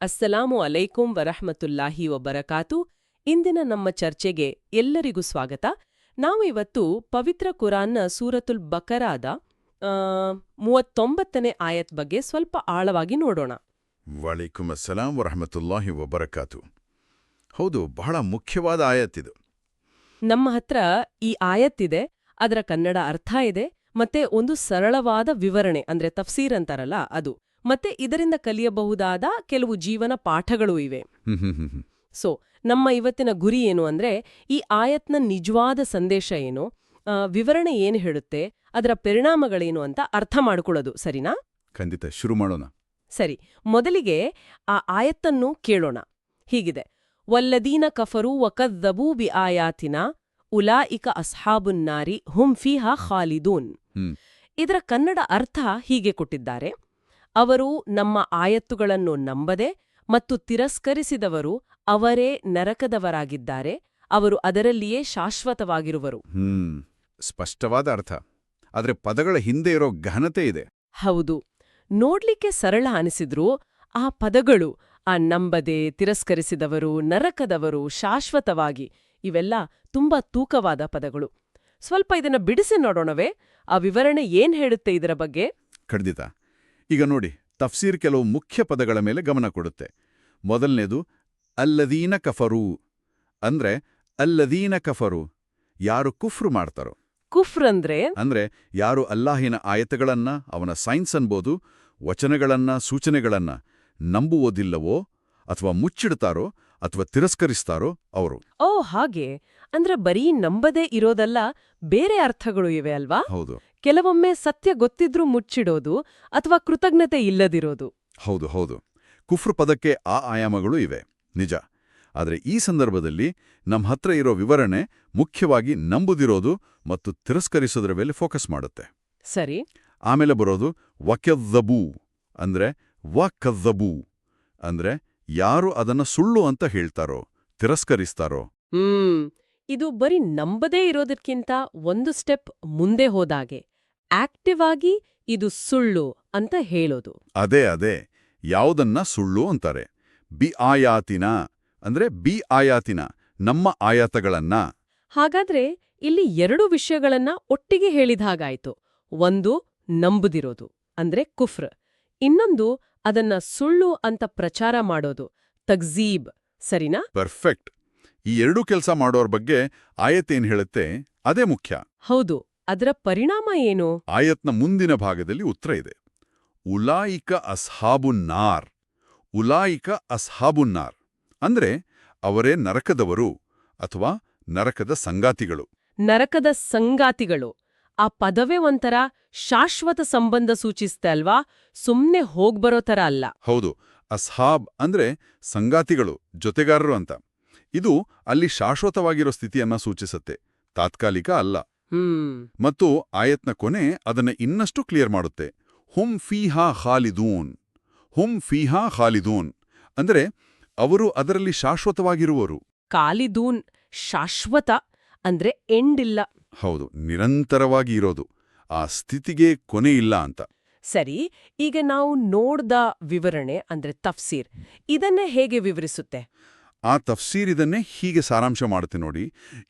ಅಸ್ಸಲಾಮು ಅಲೈಕುಂ ವರಹಮತುಲ್ಲಾಹಿ ಒಬರಕಾತು ಇಂದಿನ ನಮ್ಮ ಚರ್ಚೆಗೆ ಎಲ್ಲರಿಗೂ ಸ್ವಾಗತ. ನಾವು ಇವತ್ತು ಪವಿತ್ರ ಕುರಾನ್ನ ಸೂರತುಲ್ ಬಕರಾದ ಮೂವತ್ತೊಂಬತ್ತನೇ ಆಯತ್ ಬಗ್ಗೆ ಸ್ವಲ್ಪ ಆಳವಾಗಿ ನೋಡೋಣ. ವಲೈಕುಂ ಅಸ್ಸಲಾಂ ವರಹಮತುಲ್ಲಾಹಿ ವಬರಕಾತು. ಹೌದು ಬಹಳ ಮುಖ್ಯವಾದ ಆಯತ್ತಿದು ನಮ್ಮ ಹತ್ರ ಈ ಆಯತ್ತಿದೆ ಅದರ ಕನ್ನಡ ಅರ್ಥ ಇದೆ ಮತ್ತೆ ಒಂದು ಸರಳವಾದ ವಿವರಣೆ ಅಂದ್ರೆ ತಫ್ಸೀರ್ ಅಂತಾರಲ್ಲ ಅದು. ಮತ್ತೆ ಇದರಿಂದ ಕಲಿಯಬಹುದಾದ ಕೆಲವು ಜೀವನ ಪಾಠಗಳು ಇವೆ. ಸೊ ನಮ್ಮ ಇವತ್ತಿನ ಗುರಿ ಏನು ಅಂದ್ರೆ ಈ ಆಯತ್ನ ನಿಜವಾದ ಸಂದೇಶ ಏನು ವಿವರಣೆ ಏನು ಹೇಳುತ್ತೆ ಅದರ ಪರಿಣಾಮಗಳೇನು ಅಂತ ಅರ್ಥ ಮಾಡಿಕೊಳ್ಳೋದು ಸರಿನಾ? ಖಂಡಿತ ಶುರು ಮಾಡೋಣ. ಸರಿ ಮೊದಲಿಗೆ ಆ ಆಯತ್ತನ್ನು ಕೇಳೋಣ. ಹೀಗಿದೆ ವಲ್ಲದೀನ ಕಫರು ವಕದ್ದಬೂ ಬಿ ಆಯಾತಿನ ಇಕ ಅಸ್ಹಾಬುನ್ನಾರಿ ಹುಂ ಫೀಹಾ ಖಾಲಿದೂನ್. ಇದರ ಕನ್ನಡ ಅರ್ಥ ಹೀಗೆ ಕೊಟ್ಟಿದ್ದಾರೆ ಅವರು ನಮ್ಮ ಆಯತ್ತುಗಳನ್ನು ನಂಬದೆ ಮತ್ತು ತಿರಸ್ಕರಿಸಿದವರು ಅವರೇ ನರಕದವರಾಗಿದ್ದಾರೆ ಅವರು ಅದರಲ್ಲಿಯೇ ಶಾಶ್ವತವಾಗಿರುವರು. ಹ್ಮ್ ಸ್ಪಷ್ಟವಾದ ಅರ್ಥ. ಆದರೆ ಪದಗಳ ಹಿಂದೆ ಇರೋ ಘನತೆ ಇದೆ. ಹೌದು. ನೋಡ್ಲಿಕ್ಕೆ ಸರಳ ಅನಿಸಿದ್ರೂ ಆ ಪದಗಳು ಆ ನಂಬದೆ ತಿರಸ್ಕರಿಸಿದವರು ನರಕದವರು ಶಾಶ್ವತವಾಗಿ ಇವೆಲ್ಲ ತುಂಬಾ ತೂಕವಾದ ಪದಗಳು. ಸ್ವಲ್ಪ ಇದನ್ನ ಬಿಡಿಸಿ ನೋಡೋಣವೇ? ಆ ವಿವರಣೆ ಏನ್ ಹೇಳುತ್ತೆ ಇದರ ಬಗ್ಗೆ? ಖಂಡಿತ. ಈಗ ನೋಡಿ ತಫ್ಸೀರ್ ಕೆಲವು ಮುಖ್ಯ ಪದಗಳ ಮೇಲೆ ಗಮನ ಕೊಡುತ್ತೆ. ಮೊದಲನೇದು ಅಲ್ಲದೀನ ಕಫರು. ಅಂದ್ರೆ ಅಲ್ಲದೀನ ಕಫರು ಯಾರು ಕುಫ್ರು ಮಾಡ್ತಾರೋ. ಕುಫ್ರ್ ಅಂದ್ರೆ? ಅಂದ್ರೆ ಯಾರು ಅಲ್ಲಾಹಿನ ಆಯತಗಳನ್ನ ಅವನ ಸೈನ್ಸ್ ಅನ್ಬೋದು ವಚನಗಳನ್ನ ಸೂಚನೆಗಳನ್ನ ನಂಬುವುದಿಲ್ಲವೋ ಅಥವಾ ಮುಚ್ಚಿಡ್ತಾರೋ ಅಥವಾ ತಿರಸ್ಕರಿಸ್ತಾರೋ ಅವರು. ಓ ಹಾಗೆ. ಅಂದ್ರೆ ಬರೀ ನಂಬದೇ ಇರೋದಲ್ಲ ಬೇರೆ ಅರ್ಥಗಳು ಇವೆ ಅಲ್ವಾ? ಹೌದು. ಕೆಲವೊಮ್ಮೆ ಸತ್ಯ ಗೊತ್ತಿದ್ರೂ ಮುಚ್ಚಿಡೋದು ಅಥವಾ ಕೃತಜ್ಞತೆ ಇಲ್ಲದಿರೋದು. ಹೌದು ಹೌದು. ಕುಫ್ರು ಪದಕ್ಕೆ ಆ ಆಯಾಮಗಳು ಇವೆ. ನಿಜ. ಆದರೆ ಈ ಸಂದರ್ಭದಲ್ಲಿ ನಮ್ಮ ಹತ್ರ ಇರೋ ವಿವರಣೆ ಮುಖ್ಯವಾಗಿ ನಂಬುದಿರೋದು ಮತ್ತು ತಿರಸ್ಕರಿಸೋದ್ರ ಮೇಲೆ ಫೋಕಸ್ ಮಾಡುತ್ತೆ. ಸರಿ. ಆಮೇಲೆ ಬರೋದು ವಕ್ಯದ್ದಬೂ ಅಂದ್ರೆ ವಕದ್ದಬೂ ಅಂದ್ರೆ ಯಾರು ಅದನ್ನ ಸುಳ್ಳು ಅಂತ ಹೇಳ್ತಾರೋ ತಿರಸ್ಕರಿಸ್ತಾರೋ. ಹ್ಮ್. ಇದು ಬರೀ ನಂಬದೇ ಇರೋದಕ್ಕಿಂತ ಒಂದು ಸ್ಟೆಪ್ ಮುಂದೆ ಹೋದಾಗೆ. ಆಕ್ಟಿವ್ ಆಗಿ ಇದು ಸುಳ್ಳು ಅಂತ ಹೇಳೋದು. ಅದೇ ಅದೇ. ಯಾವುದನ್ನ ಸುಳ್ಳು ಅಂತಾರೆ. ಬಿ ಆಯಾತಿನ ಅಂದ್ರೆ ಬಿ ಆಯಾತಿನ ನಮ್ಮ ಆಯಾತಗಳನ್ನ. ಹಾಗಾದ್ರೆ ಇಲ್ಲಿ ಎರಡು ವಿಷಯಗಳನ್ನ ಒಟ್ಟಿಗೆ ಹೇಳಿದ ಹಾಗಾಯ್ತು. ಒಂದು ನಂಬುದಿರೋದು ಅಂದ್ರೆ ಕುಫ್ರ್. ಇನ್ನೊಂದು ಅದನ್ನ ಸುಳ್ಳು ಅಂತ ಪ್ರಚಾರ ಮಾಡೋದು ತಗ್ಜೀಬ್. ಸರಿನಾ? ಪರ್ಫೆಕ್ಟ್. ಈ ಎರಡೂ ಕೆಲಸ ಮಾಡೋರ್ ಬಗ್ಗೆ ಆಯತ್ತೇನ್ ಹೇಳುತ್ತೆ? ಅದೇ ಮುಖ್ಯ. ಹೌದು. ಅದರ ಪರಿಣಾಮ ಏನು? ಆಯತ್ನ ಮುಂದಿನ ಭಾಗದಲ್ಲಿ ಉತ್ತರ ಇದೆ. ಉಲಾಯಿಕ ಅಸ್ಹಾಬುನ್ನಾರ್. ಉಲಾಯಿಕ ಅಸ್ಹಾಬುನ್ನಾರ್. ಅಂದ್ರೆ ಅವರೇ ನರಕದವರು ಅಥವಾ ನರಕದ ಸಂಗಾತಿಗಳು. ನರಕದ ಸಂಗಾತಿಗಳು. ಆ ಪದವೇ ಒಂಥರ ಶಾಶ್ವತ ಸಂಬಂಧ ಸೂಚಿಸ್ತೆ ಅಲ್ವಾ? ಸುಮ್ನೆ ಹೋಗ್ಬರೋ ಥರ ಅಲ್ಲ. ಹೌದು ಅಸ್ಹಾಬ್ ಅಂದ್ರೆ ಸಂಗಾತಿಗಳು ಜೊತೆಗಾರರು ಅಂತ. ಇದು ಅಲ್ಲಿ ಶಾಶ್ವತವಾಗಿರೋ ಸ್ಥಿತಿಯನ್ನ ಸೂಚಿಸುತ್ತೆ. ತಾತ್ಕಾಲಿಕ ಅಲ್ಲ. ಮತ್ತು ಆಯತ್ನ ಕೊನೆ ಅದನ್ನ ಇನ್ನಷ್ಟು ಕ್ಲಿಯರ್ ಮಾಡುತ್ತೆ. ಹುಂ ಫೀಹಾ ಖಾಲಿದೂನ್. ಹುಂ ಫೀಹಾ ಖಾಲಿದೂನ್. ಅಂದ್ರೆ ಅವರು ಅದರಲ್ಲಿ ಶಾಶ್ವತವಾಗಿರುವರು ಖಾಲಿದೂನ್ ಶಾಶ್ವತ ಅಂದ್ರೆ ಎಂಡಿಲ್ಲ ಹೌದು ನಿರಂತರವಾಗಿ ಇರೋದು. ಆ ಸ್ಥಿತಿಗೆ ಕೊನೆ ಇಲ್ಲ ಅಂತ. ಸರಿ ಈಗ ನಾವು ನೋಡ್ದ ವಿವರಣೆ ಅಂದ್ರೆ ತಫ್ಸೀರ್. ಇದನ್ನೇ ಹೇಗೆ ವಿವರಿಸುತ್ತೆ? ಆ ತಫ್ಸೀರಿದನ್ನೇ ಹೀಗೆ ಸಾರಾಂಶ ಮಾಡುತ್ತೆ ನೋಡಿ.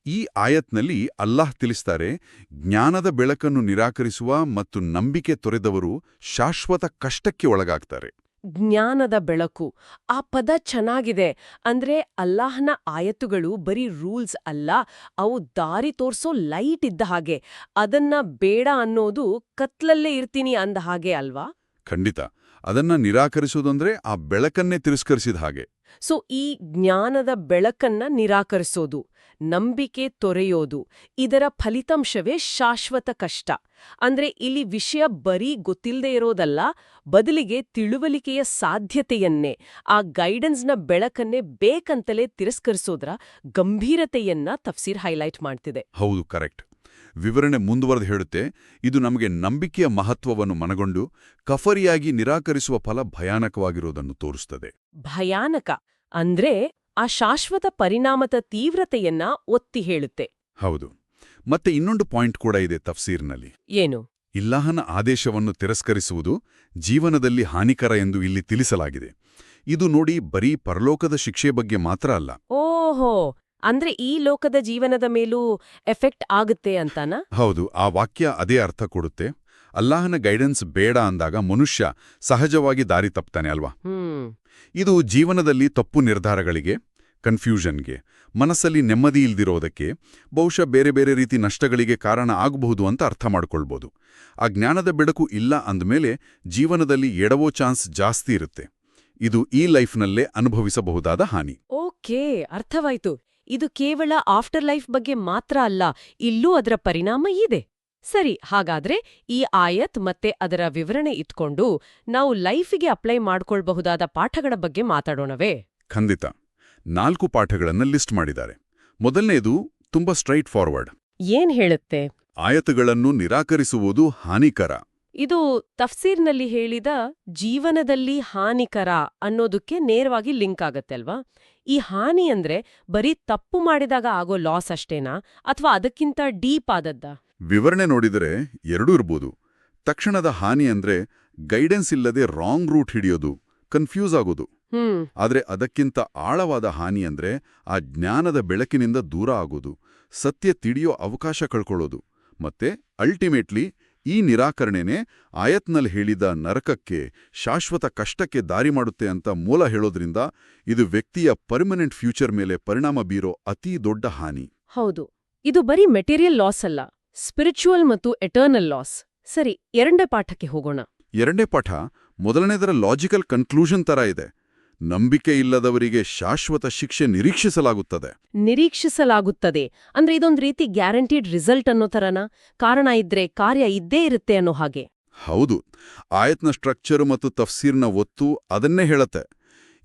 ಈ ಆಯತ್ನಲ್ಲಿ ಅಲ್ಲಾಹ್ ತಿಳಿಸ್ತಾರೆ ಜ್ಞಾನದ ಬೆಳಕನ್ನು ನಿರಾಕರಿಸುವ ಮತ್ತು ನಂಬಿಕೆ ತೊರೆದವರು ಶಾಶ್ವತ ಕಷ್ಟಕ್ಕೆ ಒಳಗಾಗ್ತಾರೆ. ಜ್ಞಾನದ ಬೆಳಕು ಆ ಪದ ಚೆನ್ನಾಗಿದೆ. ಅಂದ್ರೆ ಅಲ್ಲಾಹನ ಆಯತ್ತುಗಳು ಬರೀ ರೂಲ್ಸ್ ಅಲ್ಲ ಅವು ದಾರಿ ತೋರ್ಸೋ ಲೈಟ್ ಇದ್ದ ಹಾಗೆ. ಅದನ್ನ ಬೇಡ ಅನ್ನೋದು ಕತ್ಲಲ್ಲೇ ಇರ್ತೀನಿ ಅಂದ ಹಾಗೆ ಅಲ್ವಾ? ಖಂಡಿತ. ಅದನ್ನ ನಿರಾಕರಿಸೋದಂದ್ರೆ ಆ ಬೆಳಕನ್ನೇ ತಿರಸ್ಕರಿಸಿದ ಹಾಗೆ. ಸೊ ಈ ಜ್ಞಾನದ ಬೆಳಕನ್ನ ನಿರಾಕರಿಸೋದು ನಂಬಿಕೆ ತೊರೆಯೋದು ಇದರ ಫಲಿತಾಂಶವೇ ಶಾಶ್ವತ ಕಷ್ಟ. ಅಂದ್ರೆ ಇಲ್ಲಿ ವಿಷಯ ಬರೀ ಗೊತ್ತಿಲ್ಲದೆ ಇರೋದಲ್ಲ ಬದಲಿಗೆ ತಿಳುವಳಿಕೆಯ ಸಾಧ್ಯತೆಯನ್ನೇ ಆ ಗೈಡೆನ್ಸ್ನ ಬೆಳಕನ್ನೇ ಬೇಕಂತಲೇ ತಿರಸ್ಕರಿಸೋದ್ರ ಗಂಭೀರತೆಯನ್ನ ತಫ್ಸೀರ್ ಹೈಲೈಟ್ ಮಾಡ್ತಿದೆ. ಹೌದು ಕರೆಕ್ಟ್ ವಿವರಣೆ ಮುಂದುವರೆದು ಹೇಳುತ್ತೆ ಇದು ನಮಗೆ ನಂಬಿಕೆಯ ಮಹತ್ವವನ್ನು ಮನಗೊಂಡು ಕಫರಿಯಾಗಿ ನಿರಾಕರಿಸುವ ಫಲ ಭಯಾನಕವಾಗಿರುವುದನ್ನು ತೋರಿಸುತ್ತದೆ ಭಯಾನಕ. ಅಂದ್ರೆ ಆ ಶಾಶ್ವತ ಪರಿಣಾಮದ ತೀವ್ರತೆಯನ್ನ ಒತ್ತಿ ಹೇಳುತ್ತೆ. ಹೌದು. ಮತ್ತೆ ಇನ್ನೊಂದು ಪಾಯಿಂಟ್ ಕೂಡ ಇದೆ ತಫ್ಸೀರ್ನಲ್ಲಿ. ಏನು? ಇಲ್ಲಾಹನ ಆದೇಶವನ್ನು ತಿರಸ್ಕರಿಸುವುದು ಜೀವನದಲ್ಲಿ ಹಾನಿಕರ ಎಂದು ಇಲ್ಲಿ ತಿಳಿಸಲಾಗಿದೆ. ಇದು ನೋಡಿ ಬರೀ ಪರಲೋಕದ ಶಿಕ್ಷೆ ಬಗ್ಗೆ ಮಾತ್ರ ಅಲ್ಲ. ಓಹೋ! ಅಂದ್ರೆ ಈ ಲೋಕದ ಜೀವನದ ಮೇಲೂ ಎಫೆಕ್ಟ್ ಆಗುತ್ತೆ ಅಂತಾನ? ಹೌದು ಆ ವಾಕ್ಯ ಅದೇ ಅರ್ಥ ಕೊಡುತ್ತೆ. ಅಲ್ಲಾಹನ ಗೈಡೆನ್ಸ್ ಬೇಡ ಅಂದಾಗ ಮನುಷ್ಯ ಸಹಜವಾಗಿ ದಾರಿ ತಪ್ತಾನೆ ಅಲ್ವಾ? ಹ್ಮ್. ಇದು ಜೀವನದಲ್ಲಿ ತಪ್ಪು ನಿರ್ಧಾರಗಳಿಗೆ ಕನ್ಫ್ಯೂಷನ್ಗೆ ಮನಸ್ಸಲ್ಲಿ ನೆಮ್ಮದಿ ಇಲ್ದಿರೋದಕ್ಕೆ, ಬಹುಶಃ ಬೇರೆ ಬೇರೆ ರೀತಿ ನಷ್ಟಗಳಿಗೆ ಕಾರಣ ಆಗಬಹುದು ಅಂತ ಅರ್ಥ ಮಾಡ್ಕೊಳ್ಬೋದು. ಆ ಜ್ಞಾನದ ಬೆಳಕು ಇಲ್ಲ ಅಂದಮೇಲೆ ಜೀವನದಲ್ಲಿ ಎಡವೋ ಚಾನ್ಸ್ ಜಾಸ್ತಿ ಇರುತ್ತೆ. ಇದು ಈ ಲೈಫ್ನಲ್ಲೇ ಅನುಭವಿಸಬಹುದಾದ ಹಾನಿ. ಓಕೆ, ಅರ್ಥವಾಯ್ತು. ಇದು ಕೇವಲ ಆಫ್ಟರ್ ಲೈಫ್ ಬಗ್ಗೆ ಮಾತ್ರ ಅಲ್ಲ, ಇಲ್ಲೂ ಅದರ ಪರಿಣಾಮ ಇದೆ. ಸರಿ ಹಾಗಾದ್ರೆ ಈ ಆಯತ್ ಮತ್ತೆ ಅದರ ವಿವರಣೆ ಇಟ್ಕೊಂಡು ನಾವು ಲೈಫಿಗೆ ಅಪ್ಲೈ ಮಾಡ್ಕೊಳ್ಬಹುದಾದ ಪಾಠಗಳ ಬಗ್ಗೆ ಮಾತಾಡೋಣವೇ? ಖಂಡಿತ. ನಾಲ್ಕು ಪಾಠಗಳನ್ನು ಲಿಸ್ಟ್ ಮಾಡಿದ್ದಾರೆ. ಮೊದಲನೇದು ತುಂಬಾ ಸ್ಟ್ರೈಟ್ ಫಾರ್ವರ್ಡ್. ಏನ್ ಹೇಳುತ್ತೆ? ಆಯತುಗಳನ್ನು ನಿರಾಕರಿಸುವುದು ಹಾನಿಕರ. ಇದು ತಫ್ಸೀರ್ನಲ್ಲಿ ಹೇಳಿದ ಜೀವನದಲ್ಲಿ ಹಾನಿಕರ ಅನ್ನೋದಕ್ಕೆ ನೇರವಾಗಿ ಲಿಂಕ್ ಆಗತ್ತೆ ಅಲ್ವಾ? ಈ ಹಾನಿ ಅಂದ್ರೆ ಬರೀ ತಪ್ಪು ಮಾಡಿದಾಗ ಆಗೋ ಲಾಸ್ ಅಷ್ಟೇನಾ? ಅಥವಾ ಅದಕ್ಕಿಂತ ಡೀಪ್ ಆದದ್ದ? ವಿವರಣೆ ನೋಡಿದರೆ ಎರಡೂ ಇರ್ಬೋದು. ತಕ್ಷಣದ ಹಾನಿ ಅಂದ್ರೆ ಗೈಡೆನ್ಸ್ ಇಲ್ಲದೆ ರಾಂಗ್ ರೂಟ್ ಹಿಡಿಯೋದು ಕನ್ಫ್ಯೂಸ್ ಆಗೋದು. ಆದರೆ ಅದಕ್ಕಿಂತ ಆಳವಾದ ಹಾನಿ ಅಂದ್ರೆ ಆ ಜ್ಞಾನದ ಬೆಳಕಿನಿಂದ ದೂರ ಆಗೋದು ಸತ್ಯ ತಿಳಿಯೋ ಅವಕಾಶ ಕಳ್ಕೊಳ್ಳೋದು. ಮತ್ತೆ ಅಲ್ಟಿಮೇಟ್ಲಿ ಈ ನಿರಾಕರಣೆನೇ ಆಯತ್ನಲ್ಲಿ ಹೇಳಿದ ನರಕಕ್ಕೆ ಶಾಶ್ವತ ಕಷ್ಟಕ್ಕೆ ದಾರಿ ಮಾಡುತ್ತೆ ಅಂತ ಮೂಲ ಹೇಳೋದ್ರಿಂದ ಇದು ವ್ಯಕ್ತಿಯ ಪರ್ಮನೆಂಟ್ ಫ್ಯೂಚರ್ ಮೇಲೆ ಪರಿಣಾಮ ಬೀರೋ ಅತೀ ದೊಡ್ಡ ಹಾನಿ. ಹೌದು. ಇದು ಬರೀ ಮೆಟೀರಿಯಲ್ ಲಾಸ್ ಅಲ್ಲ. ಸ್ಪಿರಿಚುವಲ್ ಮತ್ತು ಎಟರ್ನಲ್ ಲಾಸ್. ಸರಿ ಎರಡನೇ ಪಾಠಕ್ಕೆ ಹೋಗೋಣ. ಎರಡನೇ ಪಾಠ ಮೊದಲನೇದರ ಲಾಜಿಕಲ್ ಕನ್ಕ್ಲೂಷನ್ ತರ ಇದೆ. ನಂಬಿಕೆ ಇಲ್ಲದವರಿಗೆ ಶಾಶ್ವತ ಶಿಕ್ಷೆ ನಿರೀಕ್ಷಿಸಲಾಗುತ್ತದೆ. ನಿರೀಕ್ಷಿಸಲಾಗುತ್ತದೆ. ಅಂದ್ರೆ ಇದೊಂದ್ ರೀತಿ ಗ್ಯಾರಂಟಿಡ್ ರಿಸಲ್ಟ್ ಅನ್ನೋ ತರನ? ಕಾರಣ ಇದ್ರೆ ಕಾರ್ಯ ಇದ್ದೇ ಇರುತ್ತೆ ಅನ್ನೋ ಹಾಗೆ. ಹೌದು. ಆಯತ್ನ ಸ್ಟ್ರಕ್ಚರ್ ಮತ್ತು ತಫ್ಸೀರ್ನ ಒತ್ತು ಅದನ್ನೇ ಹೇಳತ್ತೆ.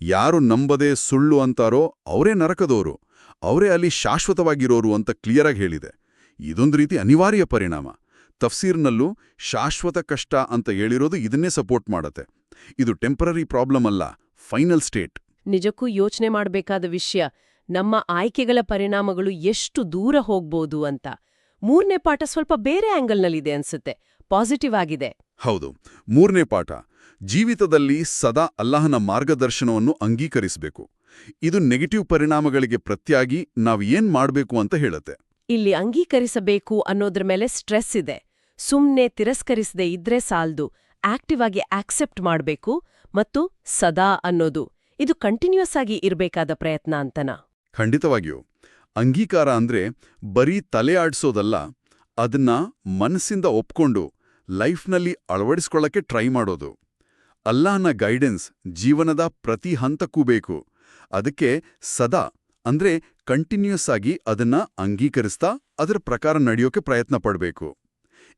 ಯಾರು ನಂಬದೇ ಸುಳ್ಳು ಅಂತಾರೋ ಅವರೇ ನರಕದೋರು. ಅವರೇ ಅಲ್ಲಿ ಶಾಶ್ವತವಾಗಿರೋರು ಅಂತ ಕ್ಲಿಯರಾಗಿ ಹೇಳಿದೆ. ಇದೊಂದು ರೀತಿ ಅನಿವಾರ್ಯ ಪರಿಣಾಮ. ತಫ್ಸೀರ್ನಲ್ಲೂ ಶಾಶ್ವತ ಕಷ್ಟ ಅಂತ ಹೇಳಿರೋದು ಇದನ್ನೇ ಸಪೋರ್ಟ್ ಮಾಡತ್ತೆ. ಇದು ಟೆಂಪರರಿ ಪ್ರಾಬ್ಲಮ್ ಅಲ್ಲ ಫೈನಲ್ ಸ್ಟೇಟ್. ನಿಜಕ್ಕೂ ಯೋಚನೆ ಮಾಡಬೇಕಾದ ವಿಷಯ ನಮ್ಮ ಆಯ್ಕೆಗಳ ಪರಿಣಾಮಗಳು ಎಷ್ಟು ದೂರ ಹೋಗ್ಬೋದು ಅಂತ. ಮೂರನೇ ಪಾಠ ಸ್ವಲ್ಪ ಬೇರೆ ಆಂಗಲ್ನಲ್ಲಿದೆ ಅನ್ಸುತ್ತೆ ಪಾಸಿಟಿವ್ ಆಗಿದೆ. ಹೌದು ಮೂರನೇ ಪಾಠ ಜೀವಿತದಲ್ಲಿ ಸದಾ ಅಲ್ಲಾಹನ ಮಾರ್ಗದರ್ಶನವನ್ನು ಅಂಗೀಕರಿಸಬೇಕು. ಇದು ನೆಗೆಟಿವ್ ಪರಿಣಾಮಗಳಿಗೆ ಪ್ರತ್ಯಾಗಿ ನಾವು ಏನ್ ಮಾಡಬೇಕು ಅಂತ ಹೇಳುತ್ತೆ. ಇಲ್ಲಿ ಅಂಗೀಕರಿಸಬೇಕು ಅನ್ನೋದ್ರ ಮೇಲೆ ಸ್ಟ್ರೆಸ್ ಇದೆ. ಸುಮ್ನೆ ತಿರಸ್ಕರಿಸದೆ ಇದ್ರೆ ಸಾಲ್ದು. ಆಕ್ಟಿವ್ ಆಗಿ ಆಕ್ಸೆಪ್ಟ್ ಮಾಡಬೇಕು ಮತ್ತು ಸದಾ ಅನ್ನೋದು. ಇದು ಕಂಟಿನ್ಯೂಸ್ ಆಗಿ ಇರಬೇಕಾದ ಪ್ರಯತ್ನ ಅಂತನ? ಖಂಡಿತವಾಗಿಯೂ. ಅಂಗೀಕಾರ ಅಂದ್ರೆ ಬರೀ ತಲೆ ಆಡ್ಸೋದಲ್ಲ ಅದನ್ನ ಮನಸ್ಸಿಂದ ಒಪ್ಕೊಂಡು ಲೈಫ್ನಲ್ಲಿ ಅಳವಡಿಸ್ಕೊಳ್ಳಕ್ಕೆ ಟ್ರೈ ಮಾಡೋದು. ಅಲ್ಲಾನ ಗೈಡೆನ್ಸ್ ಜೀವನದ ಪ್ರತಿ ಹಂತಕ್ಕೂ ಬೇಕು. ಅದಕ್ಕೆ ಸದಾ ಅಂದ್ರೆ ಕಂಟಿನ್ಯೂಸ್ ಆಗಿ ಅದನ್ನ ಅಂಗೀಕರಿಸ್ತಾ ಅದರ ಪ್ರಕಾರ ನಡೆಯೋಕೆ ಪ್ರಯತ್ನ ಪಡಬೇಕು.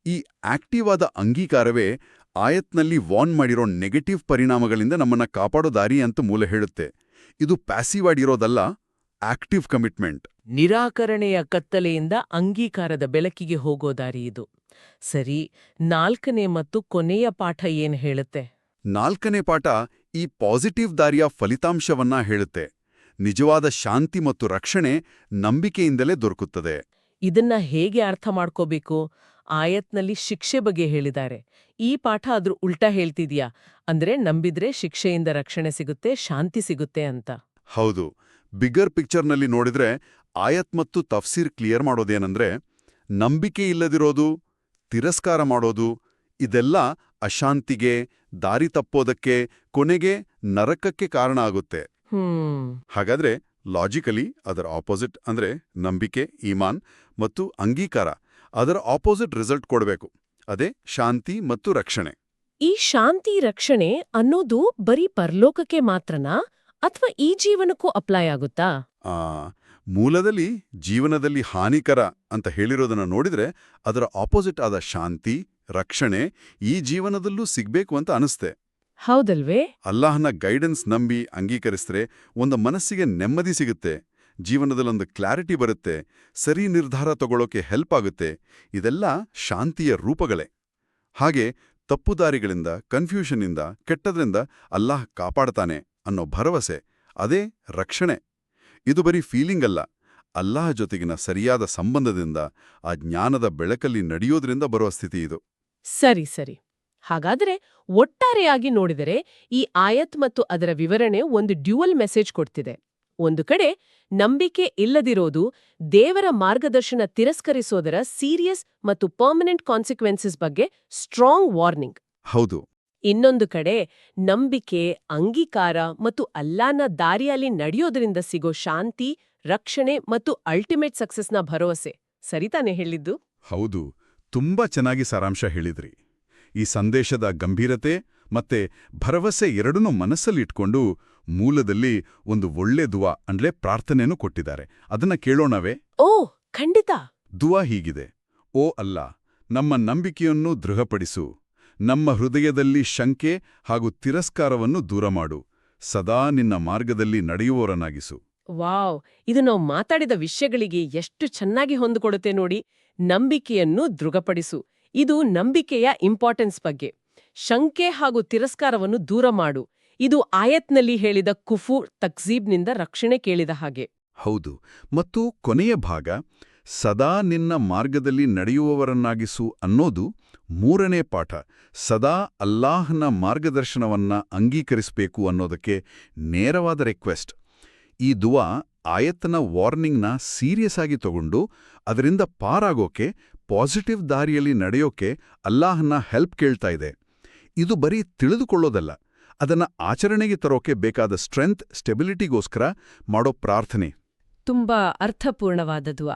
ಈ ಆಕ್ಟಿವ್ ಆದ ಅಂಗೀಕಾರವೇ ಆಯತ್ನಲ್ಲಿ ವಾನ್ ಮಾಡಿರೋ ನೆಗೆಟಿವ್ ಪರಿಣಾಮಗಳಿಂದ ನಮ್ಮನ್ನ ಕಾಪಾಡೋ ದಾರಿ ಅಂತ ಮೂಲ ಹೇಳುತ್ತೆ. ಇದು ಪ್ಯಾಸಿವ್ ಆಗಿರೋದಲ್ಲ ಆಕ್ಟಿವ್ ಕಮಿಟ್ಮೆಂಟ್ ನಿರಾಕರಣೆಯ ಕತ್ತಲೆಯಿಂದ ಅಂಗೀಕಾರದ ಬೆಳಕಿಗೆ ಹೋಗೋ ದಾರಿ ಇದು. ಸರಿ ನಾಲ್ಕನೇ ಮತ್ತು ಕೊನೆಯ ಪಾಠ ಏನ್ ಹೇಳುತ್ತೆ? ನಾಲ್ಕನೇ ಪಾಠ ಈ ಪಾಸಿಟಿವ್ ದಾರಿಯ ಫಲಿತಾಂಶವನ್ನ ಹೇಳುತ್ತೆ. ನಿಜವಾದ ಶಾಂತಿ ಮತ್ತು ರಕ್ಷಣೆ ನಂಬಿಕೆಯಿಂದಲೇ ದೊರಕುತ್ತದೆ. ಇದನ್ನ ಹೇಗೆ ಅರ್ಥ ಮಾಡ್ಕೋಬೇಕು? ಆಯತ್ನಲ್ಲಿ ಶಿಕ್ಷೆ ಬಗ್ಗೆ ಹೇಳಿದ್ದಾರೆ. ಈ ಪಾಠ ಅದ್ರ ಉಲ್ಟಾ ಹೇಳ್ತಿದ್ಯಾ? ಅಂದ್ರೆ ನಂಬಿದ್ರೆ ಶಿಕ್ಷೆಯಿಂದ ರಕ್ಷಣೆ ಸಿಗುತ್ತೆ ಶಾಂತಿ ಸಿಗುತ್ತೆ ಅಂತ. ಹೌದು. ಬಿಗ್ಗರ್ ಪಿಕ್ಚರ್ನಲ್ಲಿ ನೋಡಿದ್ರೆ ಆಯತ್ ಮತ್ತು ತಫ್ಸೀರ್ ಕ್ಲಿಯರ್ ಮಾಡೋದೇನಂದ್ರೆ ನಂಬಿಕೆ ಇಲ್ಲದಿರೋದು ತಿರಸ್ಕಾರ ಮಾಡೋದು ಇದೆಲ್ಲ ಅಶಾಂತಿಗೆ ದಾರಿ ತಪ್ಪೋದಕ್ಕೆ ಕೊನೆಗೆ ನರಕಕ್ಕೆ ಕಾರಣ ಆಗುತ್ತೆ. ಹಾಗಾದ್ರೆ ಲಾಜಿಕಲಿ ಅದರ ಆಪೋಸಿಟ್ ಅಂದ್ರೆ ನಂಬಿಕೆ ಈಮಾನ್ ಮತ್ತು ಅಂಗೀಕಾರ. ಅದರ ಆಪೋಸಿಟ್ ರಿಸಲ್ಟ್ ಕೊಡಬೇಕು. ಅದೇ ಶಾಂತಿ ಮತ್ತು ರಕ್ಷಣೆ. ಈ ಶಾಂತಿ ರಕ್ಷಣೆ ಅನ್ನೋದು ಬರೀ ಪರಲೋಕಕ್ಕೆ ಮಾತ್ರನಾ? ಅಥವಾ ಈ ಜೀವನಕ್ಕೂ ಅಪ್ಲೈ ಆಗುತ್ತಾ? ಆ ಮೂಲದಲ್ಲಿ ಜೀವನದಲ್ಲಿ ಹಾನಿಕರ ಅಂತ ಹೇಳಿರೋದನ್ನ ನೋಡಿದ್ರೆ ಅದರ ಆಪೋಸಿಟ್ ಆದ ಶಾಂತಿ ರಕ್ಷಣೆ ಈ ಜೀವನದಲ್ಲೂ ಸಿಗ್ಬೇಕು ಅಂತ ಅನಿಸ್ತೆ. ಹೌದಲ್ವೇ? ಅಲ್ಲಾಹನ ಗೈಡೆನ್ಸ್ ನಂಬಿ ಅಂಗೀಕರಿಸಿದ್ರೆ ಒಂದು ಮನಸ್ಸಿಗೆ ನೆಮ್ಮದಿ ಸಿಗುತ್ತೆ ಜೀವನದಲ್ಲೊಂದು ಕ್ಲಾರಿಟಿ ಬರುತ್ತೆ ಸರಿ ನಿರ್ಧಾರ ತಗೊಳ್ಳೋಕೆ ಹೆಲ್ಪ್ ಆಗುತ್ತೆ ಇದೆಲ್ಲ ಶಾಂತಿಯ ರೂಪಗಳೇ. ಹಾಗೆ ತಪ್ಪುದಾರಿಗಳಿಂದ ಕನ್ಫ್ಯೂಷನ್ನಿಂದ ಕೆಟ್ಟದ್ರಿಂದ ಅಲ್ಲಾಹ್ ಕಾಪಾಡ್ತಾನೆ ಅನ್ನೋ ಭರವಸೆ ಅದೇ ರಕ್ಷಣೆ. ಇದು ಬರೀ ಫೀಲಿಂಗ್ ಅಲ್ಲ ಅಲ್ಲಾಹ ಜೊತೆಗಿನ ಸರಿಯಾದ ಸಂಬಂಧದಿಂದ ಆ ಜ್ಞಾನದ ಬೆಳಕಲ್ಲಿ ನಡೆಯೋದ್ರಿಂದ ಬರುವ ಸ್ಥಿತಿ ಇದು. ಸರಿ ಸರಿ. ಹಾಗಾದರೆ ಒಟ್ಟಾರೆಯಾಗಿ ನೋಡಿದರೆ ಈ ಆಯತ್ ಮತ್ತು ಅದರ ವಿವರಣೆ ಒಂದು ಡ್ಯುವಲ್ ಮೆಸೇಜ್ ಕೊಡ್ತಿದೆ. ಒಂದು ಕಡೆ ನಂಬಿಕೆ ಇಲ್ಲದಿರೋದು ದೇವರ ಮಾರ್ಗದರ್ಶನ ತಿರಸ್ಕರಿಸೋದರ ಸೀರಿಯಸ್ ಮತ್ತು ಪರ್ಮನೆಂಟ್ ಕಾನ್ಸಿಕ್ವೆನ್ಸಸ್ ಬಗ್ಗೆ ಸ್ಟ್ರಾಂಗ್ ವಾರ್ನಿಂಗ್. ಹೌದು. ಇನ್ನೊಂದು ಕಡೆ ನಂಬಿಕೆ ಅಂಗೀಕಾರ ಮತ್ತು ಅಲ್ಲಾನ ದಾರಿಯಲ್ಲಿ ನಡೆಯೋದ್ರಿಂದ ಸಿಗೋ ಶಾಂತಿ ರಕ್ಷಣೆ ಮತ್ತು ಅಲ್ಟಿಮೇಟ್ ಸಕ್ಸಸ್ನ ಭರವಸೆ. ಸರಿತಾನೆ ಹೇಳಿದ್ದು? ಹೌದು. ತುಂಬಾ ಚೆನ್ನಾಗಿ ಸಾರಾಂಶ ಹೇಳಿದ್ರಿ. ಈ ಸಂದೇಶದ ಗಂಭೀರತೆ ಮತ್ತೆ ಭರವಸೆ ಎರಡನ್ನೂ ಮನಸ್ಸಲ್ಲಿಟ್ಕೊಂಡು ಮೂಲದಲ್ಲಿ ಒಂದು ಒಳ್ಳೆ ದುವಾ ಅಂದ್ರೆ ಪ್ರಾರ್ಥನೆಯನ್ನು ಕೊಟ್ಟಿದ್ದಾರೆ. ಅದನ್ನ ಕೇಳೋಣವೇ? ಓ ಖಂಡಿತ. ದುವಾ ಹೀಗಿದೆ. ಓ ಅಲ್ಲ ನಮ್ಮ ನಂಬಿಕೆಯನ್ನು ದೃಢಪಡಿಸು. ನಮ್ಮ ಹೃದಯದಲ್ಲಿ ಶಂಕೆ ಹಾಗೂ ತಿರಸ್ಕಾರವನ್ನು ದೂರ ಮಾಡು. ಸದಾ ನಿನ್ನ ಮಾರ್ಗದಲ್ಲಿ ನಡೆಯುವವರನಾಗಿಸು ವಾವ್ ಇದು ನಾವು ಮಾತಾಡಿದ ವಿಷಯಗಳಿಗೆ ಎಷ್ಟು ಚೆನ್ನಾಗಿ ಹೊಂದಿಕೊಡುತ್ತೆ ನೋಡಿ. ನಂಬಿಕೆಯನ್ನು ದೃಢಪಡಿಸು. ಇದು ನಂಬಿಕೆಯ ಇಂಪಾರ್ಟೆನ್ಸ್ ಬಗ್ಗೆ. ಶಂಕೆ ಹಾಗೂ ತಿರಸ್ಕಾರವನ್ನು ದೂರ ಮಾಡು. ಇದು ಆಯತ್ನಲ್ಲಿ ಹೇಳಿದ ಕುಫು ತಕ್ಸೀಬ್ನಿಂದ ರಕ್ಷಣೆ ಕೇಳಿದ ಹಾಗೆ. ಹೌದು. ಮತ್ತು ಕೊನೆಯ ಭಾಗ, ಸದಾ ನಿನ್ನ ಮಾರ್ಗದಲ್ಲಿ ನಡೆಯುವವರನ್ನಾಗಿಸು ಅನ್ನೋದು ಮೂರನೇ ಪಾಠ. ಸದಾ ಅಲ್ಲಾಹನ ಮಾರ್ಗದರ್ಶನವನ್ನ ಅಂಗೀಕರಿಸಬೇಕು ಅನ್ನೋದಕ್ಕೆ ನೇರವಾದ ರಿಕ್ವೆಸ್ಟ್ ಈ ದುವಾ ಆಯತ್ತನ ವಾರ್ನಿಂಗ್ನ ಸೀರಿಯಸ್ ಆಗಿ ತಗೊಂಡು, ಅದರಿಂದ ಪಾರಾಗೋಕೆ ಪಾಸಿಟಿವ್ ದಾರಿಯಲ್ಲಿ ನಡೆಯೋಕೆ ಅಲ್ಲಾಹನ ಹೆಲ್ಪ್ ಕೇಳ್ತಾ ಇದೆ. ಇದು ಬರೀ ತಿಳಿದುಕೊಳ್ಳೋದಲ್ಲ ಅದನ್ನ ಆಚರಣೆಗೆ ತರೋಕೆ ಬೇಕಾದ ಸ್ಟ್ರೆಂತ್ ಸ್ಟೆಬಿಲಿಟಿಗೋಸ್ಕರ ಮಾಡೋ ಪ್ರಾರ್ಥನೆ. ತುಂಬಾ ಅರ್ಥಪೂರ್ಣವಾದದು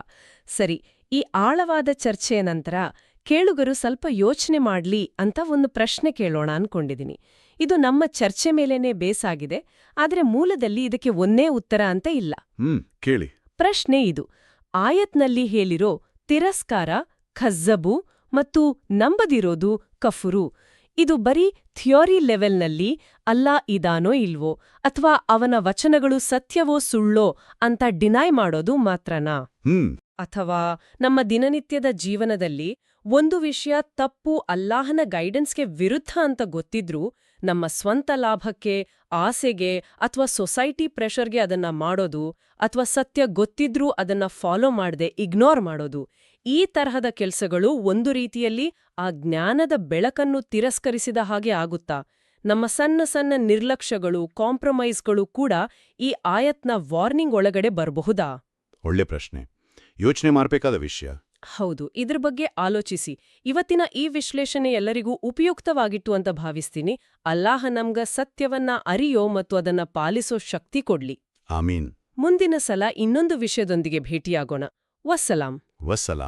ಸರಿ ಈ ಆಳವಾದ ಚರ್ಚೆಯ ನಂತರ ಕೇಳುಗರು ಸ್ವಲ್ಪ ಯೋಚನೆ ಮಾಡ್ಲಿ ಅಂತ ಒಂದು ಪ್ರಶ್ನೆ ಕೇಳೋಣ ಅನ್ಕೊಂಡಿದ್ದೀನಿ ಇದು ನಮ್ಮ ಚರ್ಚೆ ಮೇಲೇನೆ ಬೇಸಾಗಿದೆ ಆದರೆ ಮೂಲದಲ್ಲಿ ಇದಕ್ಕೆ ಒಂದೇ ಉತ್ತರ ಅಂತ ಇಲ್ಲ. ಹ್ಮ್ ಕೇಳಿ. ಪ್ರಶ್ನೆ ಇದು ಆಯತ್ನಲ್ಲಿ ಹೇಳಿರೋ ತಿರಸ್ಕಾರ ಖಜ್ಜಬು ಮತ್ತು ನಂಬದಿರೋದು ಕಫುರು. ಇದು ಬರೀ ಥಿಯೋರಿ ಲೆವೆಲ್ನಲ್ಲಿ ಅಲ್ಲಾ ಇದಾನೋ ಇಲ್ವೋ ಅಥವಾ ಅವನ ವಚನಗಳು ಸತ್ಯವೋ ಸುಳ್ಳೋ ಅಂತ ಡಿನೈ ಮಾಡೋದು ಮಾತ್ರನಾ? ಅಥವಾ ನಮ್ಮ ದಿನನಿತ್ಯದ ಜೀವನದಲ್ಲಿ ಒಂದು ವಿಷಯ ತಪ್ಪು ಅಲ್ಲಾಹನ ಗೈಡೆನ್ಸ್ಗೆ ವಿರುದ್ಧ ಅಂತ ಗೊತ್ತಿದ್ರೂ ನಮ್ಮ ಸ್ವಂತ ಲಾಭಕ್ಕೆ ಆಸೆಗೆ ಅಥವಾ ಸೊಸೈಟಿ ಪ್ರೆಷರ್ಗೆ ಅದನ್ನ ಮಾಡೋದು ಅಥವಾ ಸತ್ಯ ಗೊತ್ತಿದ್ರೂ ಅದನ್ನ ಫಾಲೋ ಮಾಡದೆ ಇಗ್ನೋರ್ ಮಾಡೋದು. ಈ ತರಹದ ಕೆಲಸಗಳು ಒಂದು ರೀತಿಯಲ್ಲಿ ಆ ಜ್ಞಾನದ ಬೆಳಕನ್ನು ತಿರಸ್ಕರಿಸಿದ ಹಾಗೆ ಆಗುತ್ತಾ? ನಮ್ಮ ಸಣ್ಣ ಸಣ್ಣ ನಿರ್ಲಕ್ಷ್ಯಗಳು ಕಾಂಪ್ರಮೈಸ್ಗಳು ಕೂಡ ಈ ಆಯತ್ನ ವಾರ್ನಿಂಗ್ ಒಳಗಡೆ ಬರಬಹುದಾ? ಒಳ್ಳೆ ಪ್ರಶ್ನೆ. ಯೋಚನೆ ಮಾಡಬೇಕಾದ ವಿಷಯ. ಹೌದು ಇದ್ರ ಬಗ್ಗೆ ಆಲೋಚಿಸಿ. ಇವತ್ತಿನ ಈ ವಿಶ್ಲೇಷಣೆ ಎಲ್ಲರಿಗೂ ಉಪಯುಕ್ತವಾಗಿತ್ತು ಅಂತ ಭಾವಿಸ್ತೀನಿ. ಅಲ್ಲಾಹ ನಮ್ಗ ಸತ್ಯವನ್ನ ಅರಿಯೋ ಮತ್ತು ಅದನ್ನ ಪಾಲಿಸೋ ಶಕ್ತಿ ಕೊಡ್ಲಿ. ಆಮೀನ್. ಮುಂದಿನ ಸಲ ಇನ್ನೊಂದು ವಿಷಯದೊಂದಿಗೆ ಭೇಟಿಯಾಗೋಣ. ವಸ್ಸಲಾಂ. ವಸ್ಸಲಾಂ.